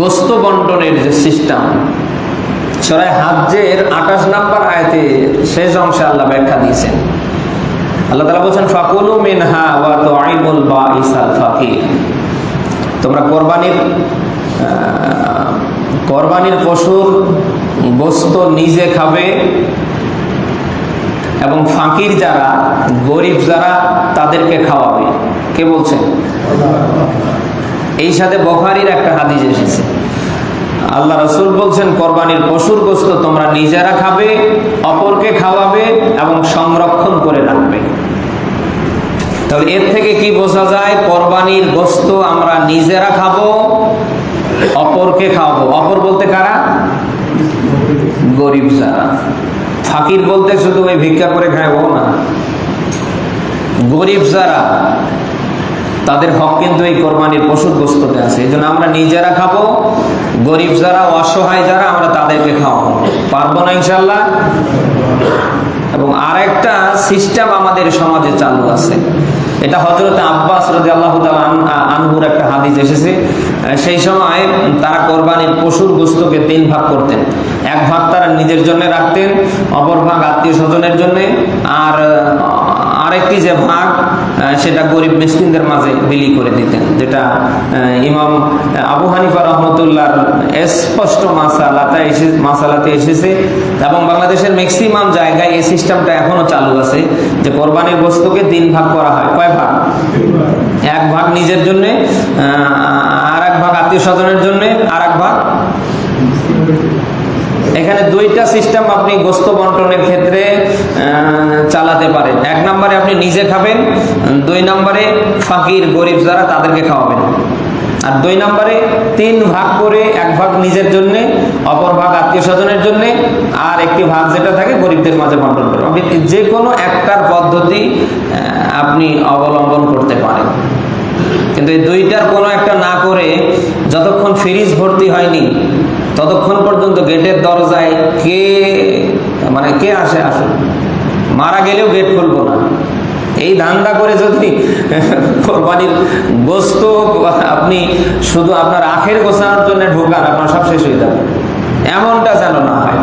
গোস্ত বন্টনের যে সিস্টেম সরাই হাজ্যের আঠাশ নাম্বার আয়তে শেষ অংশে আল্লাহ ব্যাখ্যা দিয়েছেন। আল্লাহ তালা বলছেন, ফাকুলু মিনহা ওয়া তুআইমুল বাঈসাল ফাকির তোমরা কোরবানির কোরবানির পশুর গোস্ত নিজে খাবে এবং ফাকির যারা, গরিব যারা, তাদেরকে খাওয়াবে। কে বলছেন এই সাথে বখারির একটা হাদিস এসেছে। আল্লাহ রসুল বলছেন, কোরবানির পশুর গোস্ত তোমরা নিজেরা খাবে, অপরকে খাওয়াবে এবং সংরক্ষণ করে রাখবে। তাহলে এর থেকে কি বোঝা যায়, কোরবানির গোস্ত আমরা নিজেরা খাব, অপরকে খাওয়াবো? অপর বলতে কারা? গরিব যারা। ফাকির বলতে শুধু ওই ভিক্ষা করে খাব না। গরিব যারা তাদের হক কিন্তু এই কোরবানির পশুর গোস্ততে আছে। এই জন্য আমরা নিজেরা খাব, গরিব যারা, অসহায় যারা, আমরা তাদেরকে খাওয়াবো। পারব না ইনশাল্লাহ এবং আরেকটা সিস্টেম আমাদের সমাজে চালু আছে। এটা হজরত আব্বাস রাজি আল্লাহ আনহুর একটা হাদিস এসেছে। সেই সময় তারা কোরবানির পশুর গোস্তকে তিন ভাগ করতেন। এক ভাগ তারা নিজের জন্য রাখতেন, অপর ভাগ আত্মীয় স্বজনের জন্য। আর আরেকটি যে ভাগ সেটা গরিব মিসকিনদের মাঝে বিলি করে দিতেন, যেটা ইমাম আবু হানিফা রহমতুল্লাহর স্পষ্ট মাসালাতে এসে, মাসালাতে এসেছে। এবং বাংলাদেশের ম্যাক্সিমাম জায়গায় এই সিস্টেমটা এখনও চালু আছে যে কোরবানির বস্তুকে তিন ভাগ করা হয়। কয় ভাগ? এক ভাগ নিজের জন্য আর এক ভাগ আত্মীয় স্বজনের জন্যে, আর এক ভাগ এখানে দুইটা সিস্টেম আপনি গোস্ত বন্টনের ক্ষেত্রে চালাতে পারেন। আপনি নিজে খাবেন, দুই নম্বরে ফাকির, গরিব যারা তাদেরকে খাওয়াবেন। আর দুই নম্বরে তিন ভাগ করে এক ভাগ নিজের জন্য, অপর ভাগ আত্মীয় স্বজনের জন্য, আর একটি ভাগ যেটা থাকে গরিবদের মাঝে বন্টন করবেন আপনি যে কোনো একটার পদ্ধতি আপনি অবলম্বন করতে পারেন। কিন্তু এই দুইটার কোনো একটা না করে যতক্ষণ ফ্রিজ ভর্তি হয়নি, ততক্ষণ পর্যন্ত গেটের দরজায় কে মানে কে আসে আসুন মারা গেলেও গেট খুলবো না। এই ধান্দা করে যদি কোরবানির গোস্ত আপনি শুধু আপনার আখের গোছানোর জন্য ঢোকান, আপনার সব শেষ হয়ে যাবে। এমনটা যেন না হয়।